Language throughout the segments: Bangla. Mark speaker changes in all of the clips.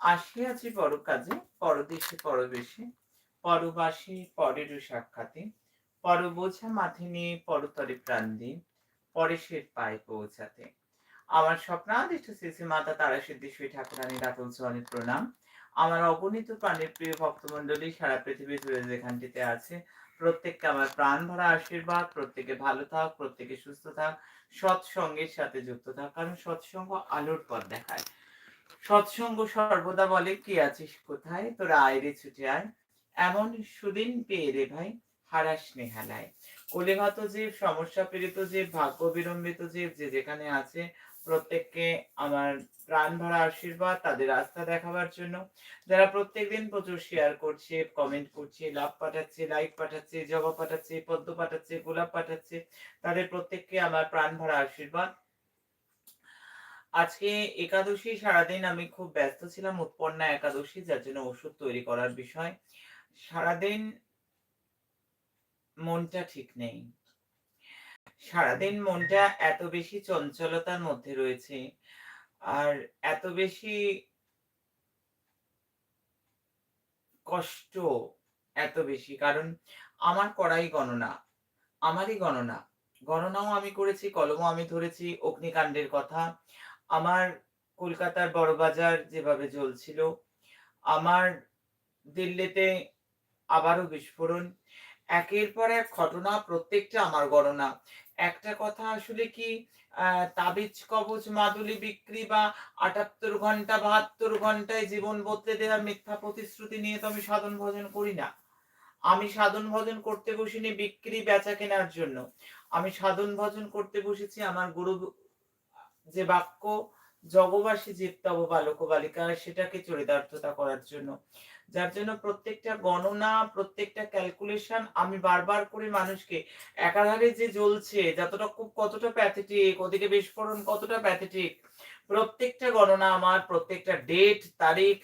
Speaker 1: আসিয়াছি পর কাজে, পরদেশে পরবেশে, পরবাসী পরেরও সাক্ষাতে পর বোঝা মাথে নিয়ে পরতরে প্রাণ দিন পরেশের পায়ে পৌঁছাতে। আমার স্বপ্নাদিষ্ট শ্রী মাতা তারা সিদ্ধেশ্বরী ঠাকুরানী রাতুল সোহানের প্রণাম। আমার অগণিত প্রাণের প্রিয় ভক্তমণ্ডলী সারা পৃথিবী জুড়ে যেখানটিতে আছে, প্রত্যেককে আমার প্রাণ ভরা আশীর্বাদ, প্রত্যেকে ভালো থাক, প্রত্যেকে সুস্থ থাক, সৎসঙ্গের সাথে যুক্ত থাক, কারণ সৎসঙ্গ আলোর পথ দেখায়। সৎসঙ্গ সর্বদা বলে, কি আছিস কোথায়? তোরা আয় রে ছুটে আয়। এমন সুদিন পেয়ে রে ভাই হারাস নেহালায় কলিঘাত জীব সমস্যা পীড়িত জীব ভাগ্য বিলম্বিত জীব যে যেখানে আছে, প্রত্যেককে আমার প্রাণ ভরা আশীর্বাদ, তাদের রাস্তা দেখাবার জন্য। যারা প্রত্যেকদিন প্রচুর শেয়ার করছে কমেন্ট করছে লাভ পাঠাচ্ছে লাইক পাঠাচ্ছে জবাব পাঠাচ্ছে, পদ্ম পাঠাচ্ছে, গোলাপ পাঠাচ্ছে, তাদের প্রত্যেককে আমার প্রাণ ভরা আশীর্বাদ। আজকে একাদশী সারাদিন আমি খুব ব্যস্ত ছিলাম, উৎপন্না একাদশী, যার জন্য ওষুধ তৈরি করার বিষয়। সারাদিন মনটা ঠিক নেই। সারাদিন মনটা এত বেশি চঞ্চলতার মধ্যে রয়েছে, আর এত বেশি কষ্ট এত বেশি। কারণ আমার করাই গণনা, আমারই গণনা। গণনাও আমি করেছি, কলমও আমি ধরেছি, অগ্নিকাণ্ডের কথা। আমার কলকাতার বড়বাজার যেভাবে জ্বলছিল, আমার দিল্লিতে আবারও বিস্ফোরণ। একের পর এক ঘটনা প্রত্যেকটা আমার গণনা। একটা কথা আসলে কি তাবিজ, কবচ, মাদুলি বিক্রি বা আটাত্তর ঘণ্টা, বাহাত্তর ঘন্টায় জীবন বদলে দেওয়ার মিথ্যা প্রতিশ্রুতি নিয়ে তো আমি সাধন ভজন করি না। আমি সাধন ভজন করতে বসিনি বিক্রি বেচা কেনার জন্য। আমি সাধন ভজন করতে বসেছি আমার গুরু যে বাক্য জগবাসী জীবতব বালক বালিকা, সেটাকে চরিতার্থতা করার জন্য। যার জন্য প্রত্যেকটা গণনা, প্রত্যেকটা ক্যালকুলেশন আমি বারবার করে মানুষকে একাধারে যে জ্বলছে, যতটা খুব কতটা প্যাথেটিক ওদিকে বিস্ফোরণ কতটা প্যাথেটিক প্রত্যেকটা গণনা আমার, প্রত্যেকটা ডেট তারিখ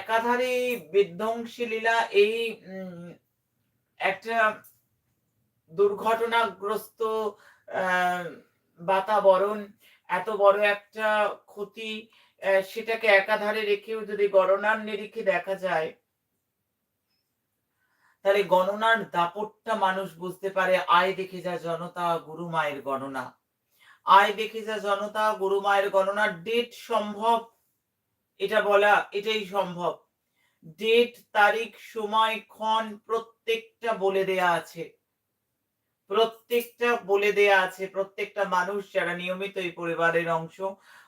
Speaker 1: একাধারে বিধ্বংসী লীলা এই একটা দুর্ঘটনাগ্রস্ত বাতাবরণ এত বড় একটা ক্ষতি সেটাকে একাধারে রেখেও যদি গণনার নিরিখে দেখা যায়, তাহলে গণনার দাপটটা মানুষ বুঝতে পারে, আয় দেখে যা জনতা, গুরু মায়ের গণনা। আয় দেখে যা জনতা, গুরু মায়ের গণনার ডেট সম্ভব, এটা বলা, এটাই সম্ভব। ডেট তারিখ, সময়, ক্ষণ প্রত্যেকটা বলে দেয়া আছে। প্রত্যেকটা বলে দেয়া আছে প্রত্যেকটা মানুষ যারা নিয়মিত এই পরিবারের অংশ।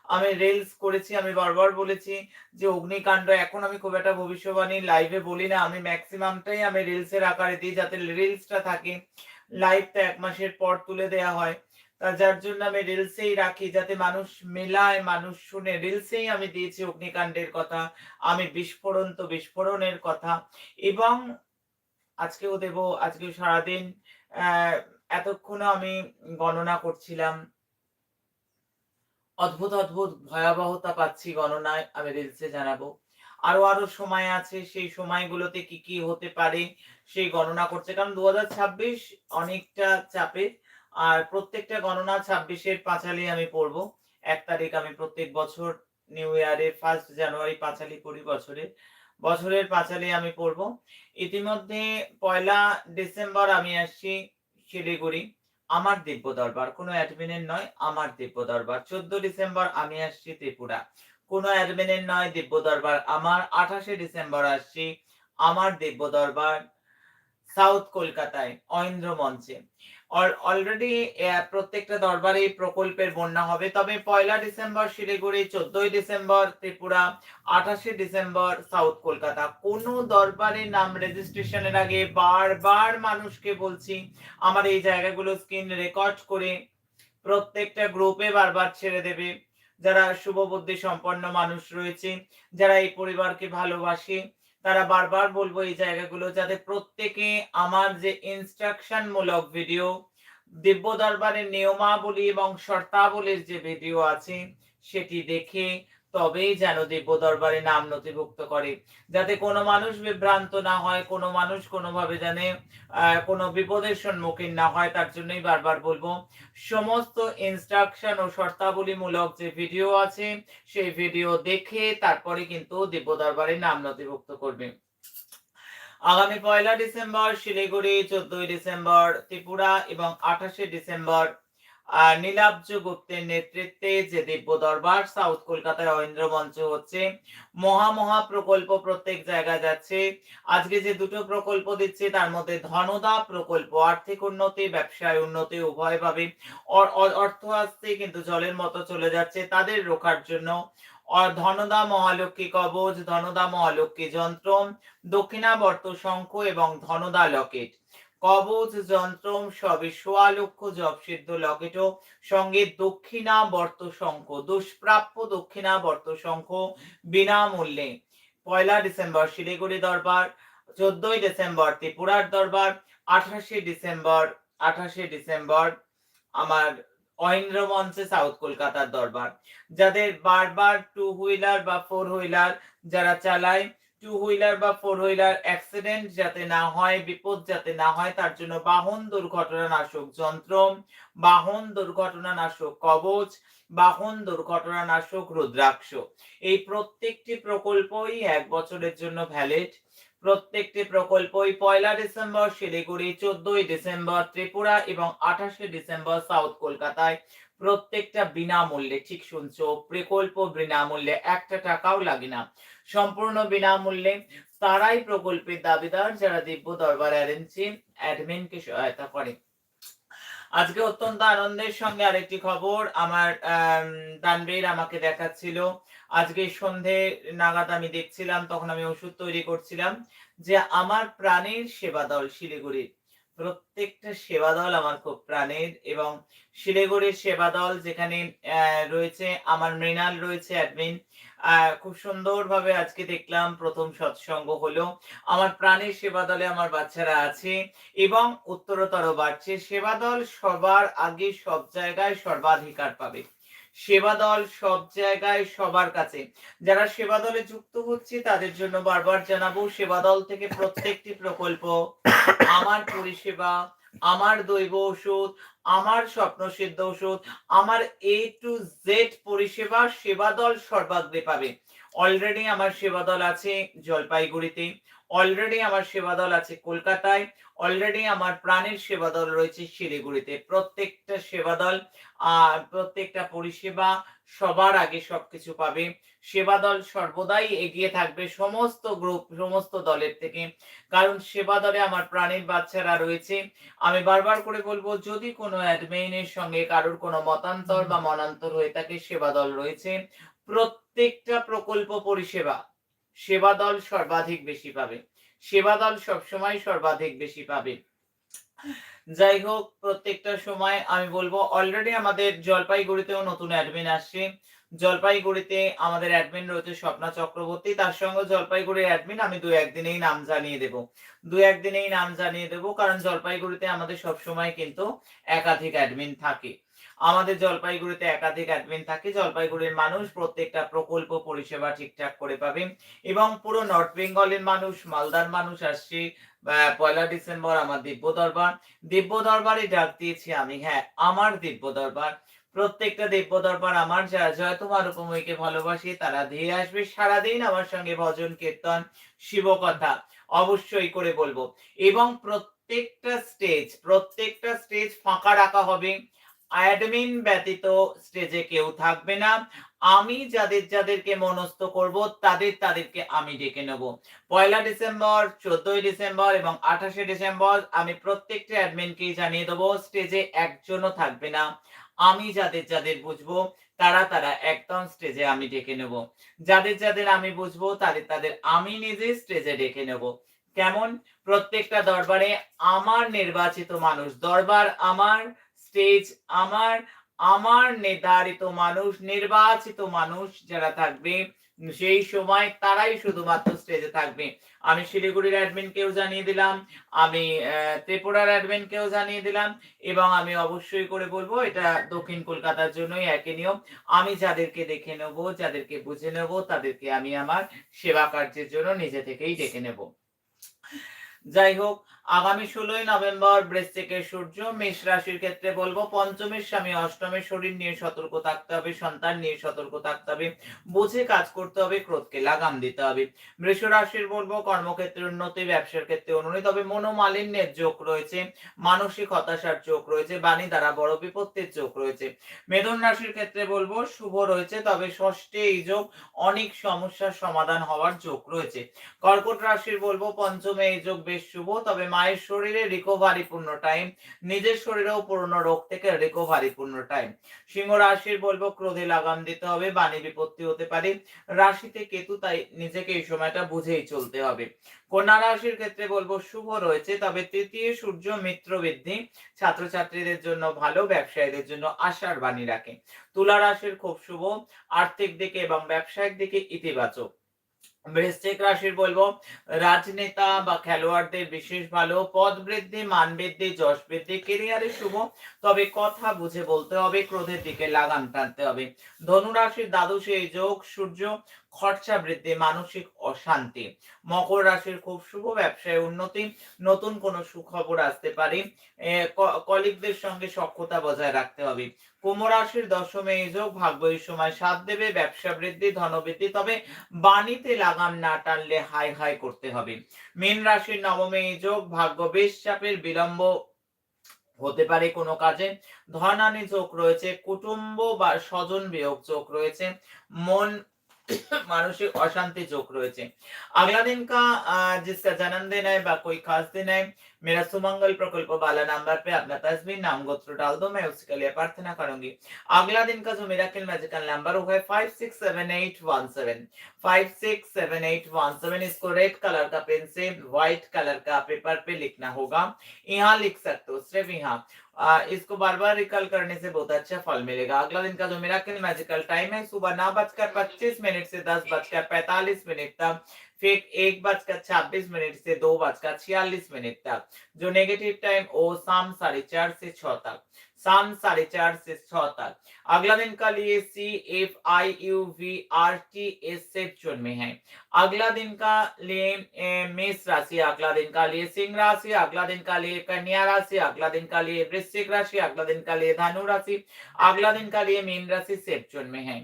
Speaker 1: আমি রিলস করেছি আমি বারবার বলেছি যে অগ্নিকাণ্ড এখন আমি খুব একটা ভবিষ্যবাণী লাইভে বলি না। আমি ম্যাক্সিমামটাই আমি রিলসের আকারে দিই যাতে রিলসটা থাকে। লাইভটা এক মাসের পর তুলে দেয়া হয়। তা যার জন্য আমি রিলসেই রাখি যাতে মানুষ মেলায় মানুষ শুনে রিলসেই আমি দিয়েছি অগ্নিকাণ্ডের কথা আমি বিস্ফোরণ তো বিস্ফোরণের কথা। এবং আজকেও দেব আজকে সারাদিন আহ, এতক্ষণ আমি গণনা করছিলাম। অদ্ভুত অদ্ভুত, ভয়াবহতা পাচ্ছি গণনায়, আমি রিলসে জানাব। আরও আরও সময় আছে, সেই সময়গুলোতে কি কি হতে পারে সেই গণনা করছে কারণ দু হাজার ছাব্বিশ অনেকটা চাপের, আর প্রত্যেকটা গণনা ছাব্বিশের পাঁচালি আমি পড়ব। এক তারিখ আমি প্রত্যেক বছর নিউ ইয়ারের ফার্স্ট জানুয়ারি পাঁচালি করি বছরে বছরের পাঁচালি আমি পড়ব। ইতিমধ্যে পয়লা ডিসেম্বর আমি আসছি। শিলিগুড়ি আমার দিব্য দরবার কোনো অ্যাডমিনের নয়, আমার দিব্য দরবার। চোদ্দ ডিসেম্বর আমি আসছি ত্রিপুরা। কোনো অ্যাডমিনের নয়, দিব্য দরবার। আমার আঠাশে ডিসেম্বর আসছি, আমার দিব্য দরবার। সাউথ কলকাতায় অইন্দ্র মঞ্চে। অলরেডি প্রত্যেকটা দরবারে এই প্রকল্পের বন্যা হবে। তবে পয়লা ডিসেম্বর, শিলিগুড়ি, চোদ্দই ডিসেম্বর, ত্রিপুরা, আঠাশে ডিসেম্বর, সাউথ কলকাতা। কোন দরবারে নাম রেজিস্ট্রেশনের আগে বারবার মানুষকে বলছি আমার এই জায়গাগুলো স্ক্রিন রেকর্ড করে প্রত্যেকটা গ্রুপে বারবার ছেড়ে দেবে। যারা শুভবুদ্ধি সম্পন্ন মানুষ রয়েছে, যারা এই পরিবারকে ভালোবাসে তারা বারবার বলব এই জায়গাগুলো যাতে প্রত্যেকে আমার যে ইনস্ট্রাকশন মূলক ভিডিও দিব্য দরবারের নিয়মাবলী এবং শর্তাবলীর যে ভিডিও আছে, সেটি দেখে তবেই যেন দিব্য দরবারে নাম নথিভুক্ত করে, যাতে কোনো মানুষ বিভ্রান্ত না হয়, কোনো মানুষ কোনোভাবে জানে কোনো বিপদের সম্মুখীন না হয়, তার জন্যই বারবার বলব, সমস্ত ইনস্ট্রাকশন ও শর্তাবলীমূলক যে ভিডিও আছে, সেই ভিডিও দেখে তারপরে কিন্তু দিব্য দরবারে নাম নথিভুক্ত করবে। আগামী পয়লা ডিসেম্বর, শিলিগুড়ি, চোদ্দই ডিসেম্বর, ত্রিপুরা এবং আঠাশে ডিসেম্বর নীলাব্জ গুপ্তের নেতৃত্বে যে দিব্য দরবার, সাউথ কলকাতার ঐন্দ্র মঞ্চ হচ্ছে, মহা মহা প্রকল্প প্রত্যেক জায়গায় যাচ্ছে। আজকে যে দুটো প্রকল্প দিচ্ছে, তার মধ্যে ধনদা প্রকল্প, আর্থিক উন্নতি, ব্যবসায় উন্নতি উভয়ভাবে অর্থ আসছে, কিন্তু জলের মতো চলে যাচ্ছে। তাদের রোখার জন্য ধনদা মহালক্ষ্মী কবচ, ধনদা মহালক্ষ্মী যন্ত্র, দক্ষিণাবর্ত শঙ্খ এবং ধনদা লকেট। কবচ যন্ত্রম সবে সোয়া লক্ষ জপসিদ্ধ লকেট। সঙ্গে দক্ষিণাবর্ত শঙ্খ, দুষ্প্রাপ্য দক্ষিণাবর্ত শঙ্খ বিনামূল্যে। পয়লা ডিসেম্বর শিলিগুড়ি দরবার, চোদ্দই ডিসেম্বর ত্রিপুরার দরবার, আঠাশে ডিসেম্বর আঠাশে ডিসেম্বর আমার অহিন্দ্র মঞ্চে সাউথ কলকাতার দরবার। যাদের বারবার টু হুইলার বা ফোর হুইলার যারা চালায় টু হুইলার বা ফোর হুইলার অ্যাক্সিডেন্ট যাতে না হয়, বিপদ যাতে না হয়, তার জন্য বাহন দুর্ঘটনা নাশক যন্ত্র, বাহন দুর্ঘটনা নাশক কবচ, বাহন দুর্ঘটনা নাশক রুদ্রাক্ষ। এই প্রত্যেকটি প্রকল্পই এক বছরের জন্য ভ্যালিড প্রত্যেকটি প্রকল্পই পয়লা ডিসেম্বর, শিলিগুড়ি, চোদ্দই ডিসেম্বর, ত্রিপুরা এবং আঠাশে ডিসেম্বর, সাউথ কলকাতায়। প্রত্যেকটা বিনামূল্যে, ঠিক শুনছো? প্রকল্প বিনামূল্যে একটা টাকাও লাগে না। সম্পূর্ণ বিনামূল্যে তারাই প্রকল্পের দাবিদার যারা দিব্য দরবার অ্যারেঞ্জি অ্যাডমিনকে সহায়তা করে। আজকে অত্যন্ত আনন্দের সঙ্গে আরেকটি খবর আমার দানবীর আমাকে দেখাচ্ছিল। আজকে সন্ধে নাগাদ আমি দেখছিলাম, তখন আমি ওষুধ তৈরি করছিলাম যে আমার প্রাণের সেবা দল শিলিগুড়ির। প্রত্যেকটা সেবা দল আমার খুব প্রাণের এবং শিলিগুড়ির সেবা দল যেখানে রয়েছে, আমার মৃণাল রয়েছে অ্যাডমিন খুব সুন্দরভাবে আজকে দেখলাম প্রথম সৎসঙ্গ হলো। আমার প্রাণের সেবা দলে আমার বাচ্চারা আছে এবং উত্তরতর বাড়ছে। সেবা দল সবার আগে সব জায়গায় সর্বাধিকার পাবে। সেবা দল সব জায়গায় সবার কাছে। যারা সেবা দলে যুক্ত হচ্ছে, তাদের জন্য বারবার জানাব সেবা দল থেকে প্রত্যেকটি প্রকল্প, আমার পরিষেবা, আমার দৈব ওষুধ আমার স্বপ্ন সিদ্ধ ওষুধ আমার এ টু জেড পরিষেবা সেবা দল সর্বাগ্রে পাবে। অলরেডি আমার সেবা দল আছে জলপাইগুড়িতে। অলরেডি আমার সেবা দল আছে কলকাতায় অলরেডি আমার প্রাণের সেবা দল রয়েছে শিলিগুড়িতে। প্রত্যেকটা সেবা দল প্রত্যেকটা পরিষেবা সবার আগে সবকিছু পাবে। সেবা দল সর্বদাই এগিয়ে থাকবে সমস্ত গ্রুপ সমস্ত দলের থেকে। কারণ সেবা দলে আমার প্রাণের বাচ্চারা রয়েছে। আমি বারবার করে বলব, যদি কোনো অ্যাডমিনের সঙ্গে কারোর কোনো মতান্তর বা মনান্তর হয়ে থাকে সেবা দল রয়েছে। প্রত্যেকটা প্রকল্প পরিষেবা সেবা দল সর্বাধিক বেশি পাবে। সেবা দল সবসময় সর্বাধিক বেশি পাবে। যাই হোক, প্রত্যেকটা সময় আমি বলব অলরেডি আমাদের জলপাইগুড়িতেও নতুন অ্যাডমিন আসছে। জলপাইগুড়িতে আমাদের অ্যাডমিন রয়েছে স্বপ্না চক্রবর্তী। তার সঙ্গে জলপাইগুড়ির অ্যাডমিন আমি দু একদিনেই নাম জানিয়ে দেব। দু একদিনেই নাম জানিয়ে দেব, কারণ জলপাইগুড়িতে আমাদের সব সময় কিন্তু একাধিক অ্যাডমিন থাকে। আমাদের জলপাইগুড়িতে একাধিক অ্যাডমিন থাকে। জলপাইগুড়ির মানুষ প্রত্যেকটা প্রকল্প পরিষেবা ঠিকঠাক করে পাবে এবং পুরো নর্থ বেঙ্গলের মানুষ, মালদার মানুষ আসছে। পয়লা ডিসেম্বর আমার দিব্য দরবার। দিব্য দরবারে ডাক দিয়েছি আমি হ্যাঁ আমার দিব্য দরবার। প্রত্যেকটা দিব্য দরবার আমার, যারা জয় তোমার উপময়কে ভালোবাসি, তারা ধেয়ে আসবে সারাদিন আমার সঙ্গে ভজন, কীর্তন, শিবকথা অবশ্যই করে বলব। এবং প্রত্যেকটা স্টেজ প্রত্যেকটা স্টেজ ফাঁকা রাখা হবে। অ্যাডমিন ব্যতীত স্টেজে কেউ থাকবে না। আমি যাদের যাদেরকে মনস্থ করব, তাদের তাদেরকে আমি ডেকে নেব। পয়লা ডিসেম্বর, চোদ্দই ডিসেম্বর এবং আঠাশে ডিসেম্বর আমি প্রত্যেকটা অ্যাডমিনকেই জানিয়ে দেবো, স্টেজে একজনও থাকবে না। আমি যাদের যাদের বুঝব, তারা তারা একদম স্টেজে আমি ডেকে নেব। যাদের যাদের আমি বুঝব, তাদের তাদের আমি নিজে স্টেজে ডেকে নেব। কেমন? প্রত্যেকটা দরবারে আমার নির্বাচিত মানুষ, দরবার আমার স্টেজ আমার আমার নির্ধারিত মানুষ, নির্বাচিত মানুষ যারা থাকবে, সেই সময় তারাই শুধুমাত্র স্টেজে থাকবে। আমি শিলিগুড়ির অ্যাডমিন অ্যাডমিনকেও জানিয়ে দিলাম, আমি ত্রিপুরার অ্যাডমিনকেও জানিয়ে দিলাম, এবং আমি অবশ্যই করে বলব, এটা দক্ষিণ কলকাতার জন্যই একই নিয়ম। আমি যাদেরকে দেখে নেব, যাদেরকে বুঝে নেব, তাদেরকে আমি আমার সেবা কার্যের জন্য নিজে থেকেই ডেকে নেব। যাই হোক আগামী ষোলোই নভেম্বর বৃশ্চিকের সূর্য, মেষ রাশির ক্ষেত্রে বলব পঞ্চমের স্বামী অষ্টমের শরীর নিয়ে সতর্ক থাকতে হবে, সন্তান নিয়ে সতর্ক থাকতে হবে, বুঝে কাজ করতে হবে, ক্রোধকে লাগাম দিতে হবে। বৃষ রাশির বলব কর্মক্ষেত্রে উন্নতি, ব্যবসার ক্ষেত্রে উন্নতি, তবে মনোমালিন্যের যোগ রয়েছে মানসিক হতাশার যোগ রয়েছে, বাণী দ্বারা বড় বিপত্তির যোগ রয়েছে। মেধন রাশির ক্ষেত্রে বলব শুভ রয়েছে, তবে ষষ্ঠে এই যোগ অনেক সমস্যার সমাধান হওয়ার যোগ রয়েছে। কর্কট রাশির বলব পঞ্চমে এই যোগ বেশ শুভ, তবে মায়ের শরীরে রিকভারি পূর্ণ টাইম নিজের শরীরেও পুরনো রোগ থেকে রিকভারি পূর্ণ টাইম সিংহ রাশির বলব, ক্রোধে লাগাম দিতে হবে, বাণী বিপত্তি হতে পারে। রাশিতে কেতু, তাই নিজেকে এই সময়টা বুঝেই চলতে হবে। কন্যা রাশির ক্ষেত্রে বলব, শুভ রয়েছে, তবে তৃতীয় সূর্য মিত্র বৃদ্ধি ছাত্রছাত্রীদের জন্য ভালো, ব্যবসায়ীদের জন্য আশার বাণী রাখে। তুলা রাশির খুব শুভ, আর্থিক দিকে এবং ব্যবসায়িক দিকে ইতিবাচক। বৃশ্চিক রাশির বলব, রাজনেতা বা খেলোয়াড়দের বিশেষ ভালো, পদ বৃদ্ধি, মান বৃদ্ধি, যশ বৃদ্ধি কেরিয়ারে শুভ। তবে কথা বুঝে বলতে হবে, ক্রোধের দিকে লাগাম টানতে হবে। ধনুরাশির দ্বাদশে এই যোগ, সূর্য খরচা বৃদ্ধি, মানসিক অশান্তি। মকর রাশির খুব শুভ, ব্যবসায় উন্নতি, নতুন কোনো সুখবর আসতে পারে। কলিগদের সঙ্গে সক্ষতা বজায় রাখতে হবে। কুম্ভ রাশির দশমে যোগ ভাগ্য এই সময় সাথ দেবে, ব্যবসা বৃদ্ধি, ধনবৃদ্ধি, তবে বাণীতে লাগাম না টানলে হাই হাই করতে হবে। মীন রাশির নবমে যোগ, ভাগ্য বেশ চাপের, বিলম্ব হতে পারে কোনো কাজে। ধনানি চোখ রয়েছে, কুটুম্ব বা স্বজন বিয়োগ চোখ রয়েছে। মন मानसिक अशांति जोक रहे अगला दिन का जिसका जन्मदिन है कोई खास दिन है, मेरा सुमंगल प्रकल्प वाला नंबर पे अपना तस्वीर, नाम गोत्र डाल दो, मैं उसके लिए प्रार्थना करूँगी। अगला दिन का जो मेरा किल मैजिकल नंबर वो है five six seven eight one seven five six seven eight one seven इसको रेड कलर का पेन से व्हाइट कलर का पेपर पे लिखना होगा। यहाँ लिख सकते हो, सिर्फ़ यहाँ। आ, इसको बार बार रिकॉल करने से बहुत अच्छा फल मिलेगा। अगला दिन का जो मेरा मैजिकल टाइम है सुबह नौ बजकर पच्चीस मिनट से दस बजकर पैतालीस मिनट तक। फिर एक बजकर छब्बीस मिनट से दो बजकर छियालीस मिनट तक, जो नेगेटिव टाइम वो शाम साढ़े चार से छह तक शाम साढ़े चार से छह तक। अगला दिन का लिए C F I U V R T S safe zone में है। अगला दिन का लिए मेष राशि, अगला दिन का लिए सिंह राशि, अगला दिन का लिए कन्या राशि, अगला दिन का लिए वृश्चिक राशि, अगला दिन का लिए धनु राशि, अगला दिन का लिए मीन राशि सेफ़ जोन में है।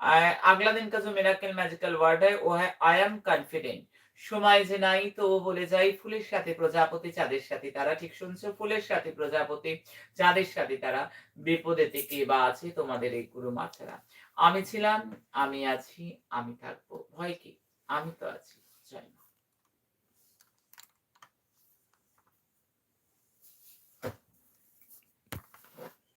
Speaker 1: अगला दिन का जो मेराकल मैजिकल वर्ड है वो है आई एम कॉन्फिडेंट সময় যে নাই তো বলে যাই ফুলের সাথে প্রজাপতি চাঁদের সাথে তারা ঠিক শুনছো ফুলের সাথে প্রজাপতি চাঁদের সাথে তারা বিপদেতে কে বা আছে তোমাদের এই গুরু মাথারা আমি ছিলাম আমি আছি আমি থাকবো ভয় কি আমি তো আছি জয় মা।